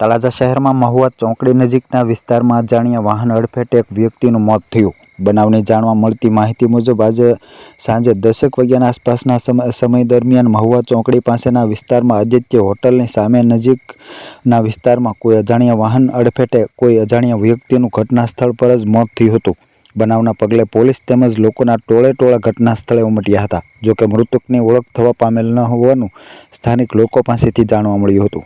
તળાજા શહેરમાં મહુવા ચોકડી નજીકના વિસ્તારમાં અજાણ્યા વાહન અડફેટે એક વ્યક્તિનું મોત થયું. બનાવની જાણવા મળતી માહિતી મુજબ આજે સાંજે દસેક વાગ્યાના આસપાસના સમય સમય દરમિયાન મહુવા ચોકડી પાસેના વિસ્તારમાં આદિત્ય હોટલની સામે નજીકના વિસ્તારમાં કોઈ અજાણ્યા વાહન અડફેટે કોઈ અજાણ્યા વ્યક્તિનું ઘટના સ્થળ પર જ મોત થયું હતું. બનાવના પગલે પોલીસ તેમજ લોકોના ટોળે ટોળા ઘટના સ્થળે ઉમટ્યા હતા, જોકે મૃતકની ઓળખ થવા પામેલ ન હોવાનું સ્થાનિક લોકો પાસેથી જાણવા મળ્યું હતું.